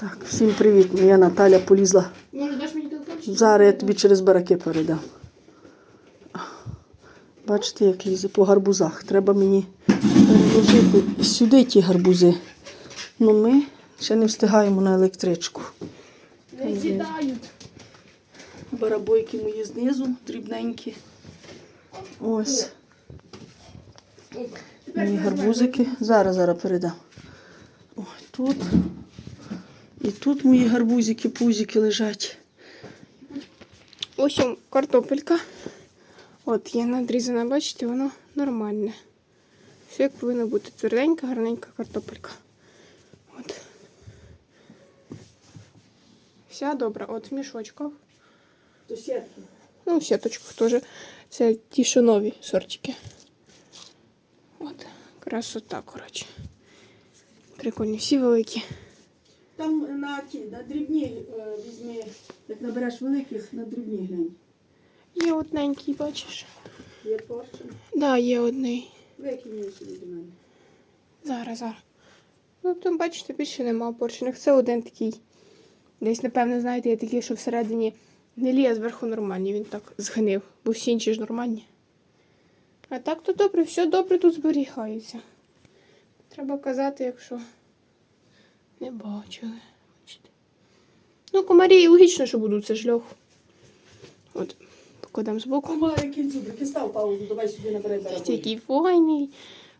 Так, всім привіт. Моя Наталя полізла. Може, даш мені телефон? Зараз я тобі через бараки передам. Бачите, як лізе по гарбузах. Треба мені переложити сюди ті гарбузи. Ну ми ще не встигаємо на електричку. Не сідають. Барабойки мої знизу, дрібненькі. Ось. Мої гарбузики. Зараз, зараз передам. Ой, тут. І тут мої гарбузики, пузики лежать. Ось картопелька. От є надрізана, бачите, воно нормальне. Все як повинно бути тверденька, гарненька картопелька. От. Вся добра. От в мішочках. То сітки. Ну, в сіточках теж. Це ті, що нові сортики. От. Красота, коротше. Прикольні, всі великі. Там на ті, на дрібні е, візьми, як набереш великих, на дрібні глянь. Є одненький, бачиш? Є поршень. Да, є одний. Викинь її сюди до мене. Зараз, зараз. Ну, там, бачите, більше нема порчених. Це один такий. Десь, напевно, знаєте, є такий, що всередині гнилі, а зверху нормальні. Він так згнив. Бо всі інші ж нормальні. А так то добре, все добре тут зберігається. Треба казати, якщо не бачили. Бачите. Ну, комарі логічно, що будуть, це ж льох. От, покладемо збоку. Зубрик, і став паузу, давай сюди набирай Ось барабой. який файний.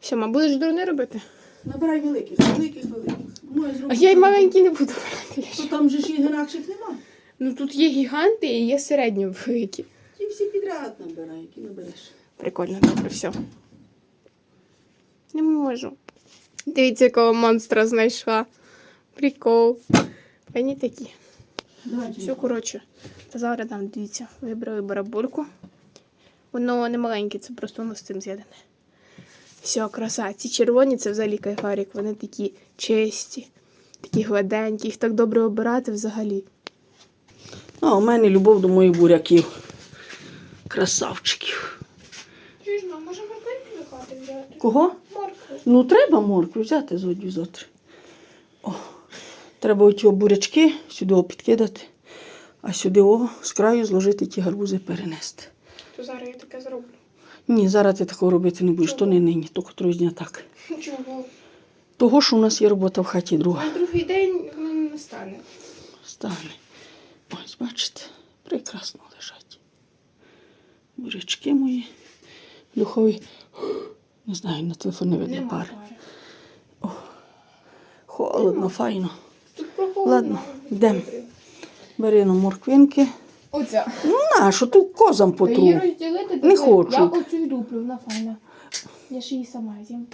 Все, ма, будеш дурне робити? Набирай великих, великих, великих. Ну, я зроблю А я й маленький не буду брати. То там же ж і нема. Ну тут є гіганти і є середньо великі. Ті всі підряд набирай, які набереш. Прикольно, добре, все. Не можу. Дивіться, якого монстра знайшла. Прикол. Вони такі. Все, коротше. Та зараз там, дивіться, вибрали барабульку. Воно не маленьке, це просто воно з цим з'єднане. Все, краса. Ці червоні це взагалі кайфарик. Вони такі чисті, такі гладенькі, їх так добре обирати взагалі. А, у мене любов до моїх буряків. Красавчиків. Чуєш, мам, може морквинки до хати взяти? Кого? Моркви. Ну, треба моркву взяти зодю завтра. Треба оті бурячки сюди підкидати, а сюди о, з краю зложити ті гарбузи перенести. То зараз я таке зроблю. Ні, зараз ти такого робити не будеш, то не нині, то котрого дня так. Чого? Того, що у нас є робота в хаті друга. На другий день воно не стане. Стане. Ось, бачите, прекрасно лежать. Бурячки мої духові. Не знаю, на телефон не видно пари. Холодно, файно. Ладно, йдемо. Бери на морквинки. Оця. Ну, на, що тут козам Її потру. розділити, Не то хочу. Я оцю й люблю, вона файна. Я ж її сама з'їм.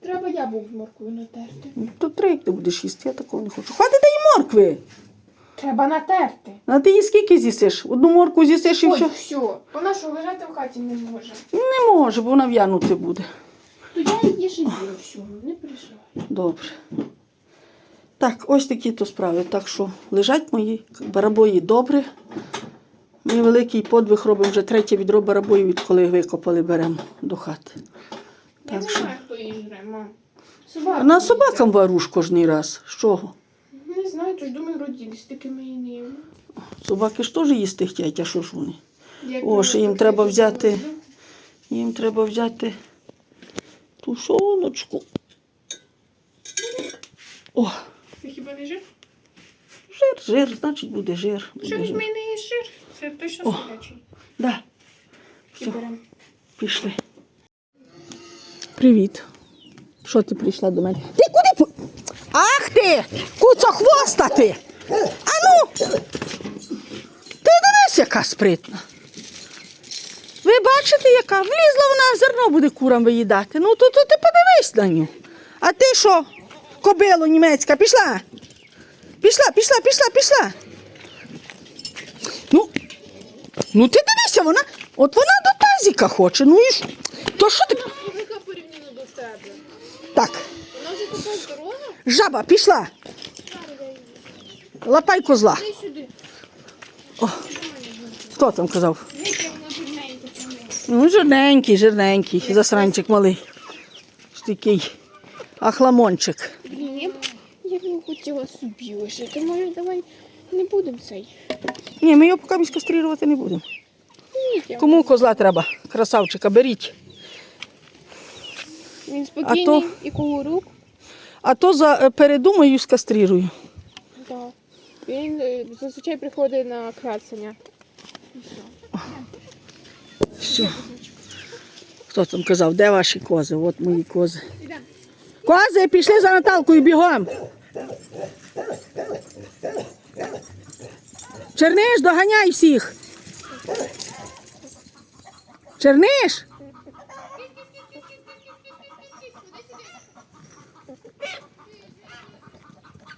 Треба яблук з морквою натерти. То три, як ти будеш їсти, я такого не хочу. Хватить дай моркви. Треба натерти. А ти її скільки з'їсиш? Одну морку з'їсиш і Ой, все. все. Вона що, лежати в хаті не може. Не може, бо вона в'янути буде. То я її ж їм всього, не переживай. Добре. Так, ось такі то справи. Так що лежать мої барабої добре. Ми великий подвиг робимо вже третє відро барабоїв, відколи викопали, беремо до хати. Так що. знаю, хто її жре, мам. Собака. На собакам варуш кожний раз. З чого? Не знаю, то тож думаю, вроді стільки ми її не. Собаки ж теж їсти хочуть, а що ж вони? Як О, ще їм треба взяти. Їм треба взяти тушоночку. О, Це жир? жир, жир, значить буде жир. Буде жир. мене є жир? Це точно собачий. Да. Все, беремо. пішли. Привіт. Що ти прийшла до мене? Ти куди? по- Ах ти! Куцо хвоста ти! Ану! Ти дивись, яка спритна. Ви бачите, яка? Влізла вона в зерно буде курам виїдати. Ну то, то ти подивись на ню. А ти що? Кобило німецька, пішла? Пішла, пішла, пішла, пішла. Ну, ну ти дивися, вона. От вона до тазіка хоче. Ну і ж. То що ти? Велика порівняно до тебе. Так, Вона вже така здорова. жаба, пішла. Лапай козла. Сюди. Хто там казав? Ну, жирненький, жирненький, засранчик малий. Такий ахламончик. Його собі лишити. Може, давай не будемо цей. Ні, ми його поки кастрирувати не будемо. Кому козла треба? Красавчика, беріть. Він спокійний то- і коло рук. А то за е, передумаю скастрирую. Да. Він е, зазвичай приходить на крацання. Все. Хто там казав, де ваші кози? От мої кози. Кози, пішли за Наталкою бігом. Черниш, доганяй всіх. Черниш?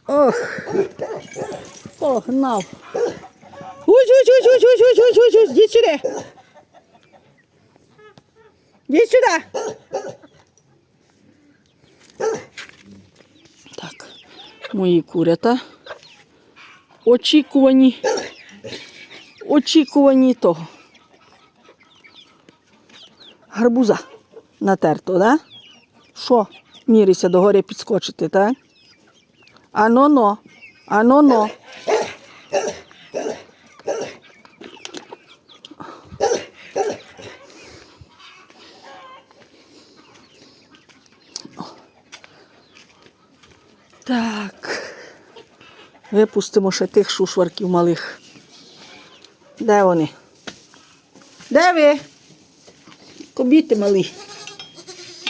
Ох. Погнав. Усь, усь, усь, усь, усь, усь, усь, усь, усь, йдіть сюди. Йдіть сюди. Мої курята. Очікувані. Очікувані того. Гарбуза натерто, да? Що? Мірися до гори підскочити, так? Ано-но. Ано-но. Так. Випустимо ще тих шушварків малих. Де вони? Де ви? Кобіти малі.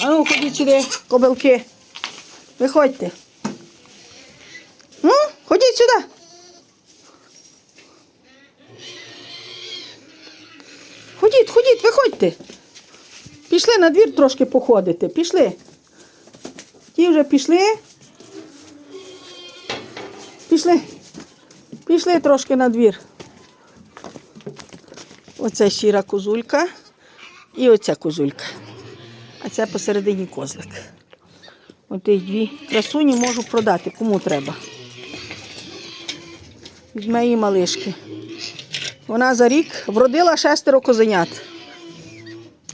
А ну, ходіть сюди, кобилки. Виходьте. Ну, ходіть сюди. Ходіть, ходіть, виходьте. Пішли на двір трошки походити. Пішли. Ті вже пішли. Пішли. Пішли трошки на двір. Оце щира козулька і оця козулька. А це посередині козлик. Оті дві красуні можу продати, кому треба. Візьме її малишки. Вона за рік вродила шестеро козенят.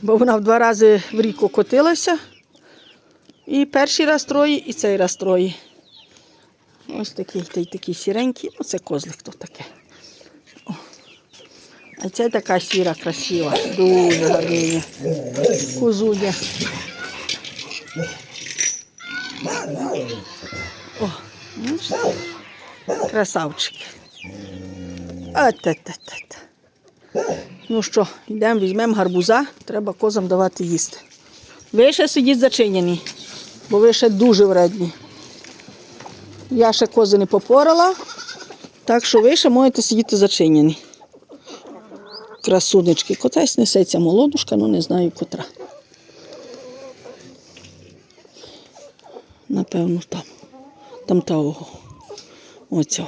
Бо вона в два рази в рік окотилася. І перший раз троє, і цей раз троє. Ось такий та такий сіренький. Оце козлик то таке. О. А це така сіра, красива, дуже гарніня. Козуня. О, бачите? красавчик. А-та-та-та-та. Ну що, йдемо, візьмемо гарбуза, треба козам давати їсти. Ви ще сидіть зачинені, бо ви ще дуже вредні. Я ще кози не попорала, так що ви ще можете сидіти зачинені. Красунечки, котась несеться молодушка, ну не знаю котра. Напевно, там. Там того. Оця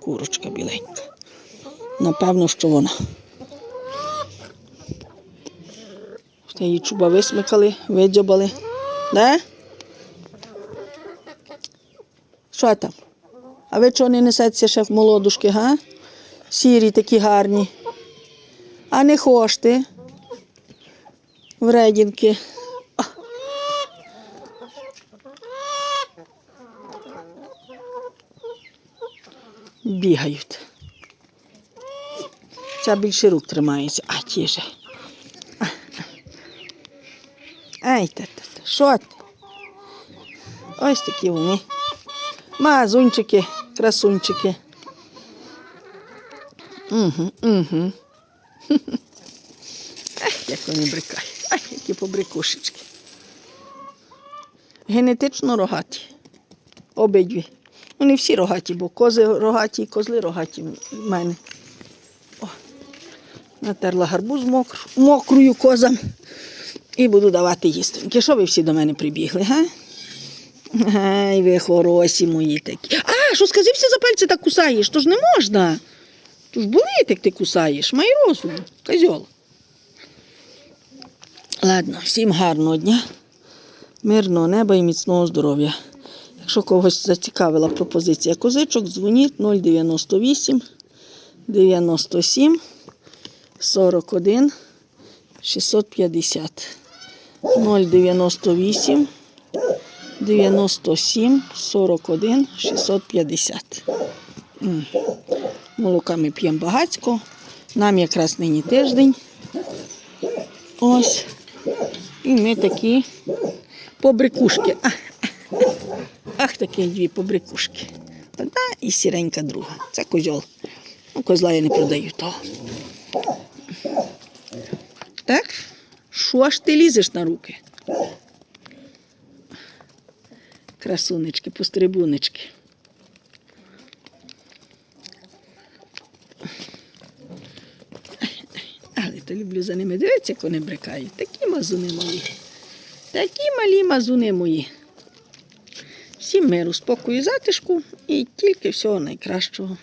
курочка біленька. Напевно, що вона. Та її чуба висмикали, видзьобали. Де? Що там? А ви чого не несеться ще в молодушки, га? Сірі такі гарні. А не хочете? Вредінки. Бігають. Ця більше рук тримається, а ті же. Ай, та, та. Що ти? Ось такі вони. Мазунчики, красунчики. Угу, угу. Ах, як вони брикають. Ах, які побрикушечки. Генетично рогаті. Обидві. Вони всі рогаті, бо кози рогаті козли рогаті в мене. О, натерла гарбуз мокру, мокрою козам і буду давати їсти. Що ви всі до мене прибігли, га? Ай, ви хороші мої такі. А, що сказився за пальці так кусаєш? То ж не можна. То ж болить, як ти кусаєш. Май розум, козьол. Ладно, всім гарного дня, мирного неба і міцного здоров'я. Якщо когось зацікавила пропозиція козичок, дзвоніть 098 97 41 650 098 97 41 650. Молока ми п'ємо багацько. Нам якраз нині тиждень. Ось. І ми такі побрикушки. Ах, ах такі дві побрикушки. Одна і сіренька друга. Це козьол. Ну, козла я не продаю того. Так? Що ж ти лізеш на руки? Красунечки, пострибунечки. Але то люблю за ними Дивіться, як вони брикають. Такі мазуни мої. Такі малі мазуни мої. Всім миру, спокою, затишку і тільки всього найкращого.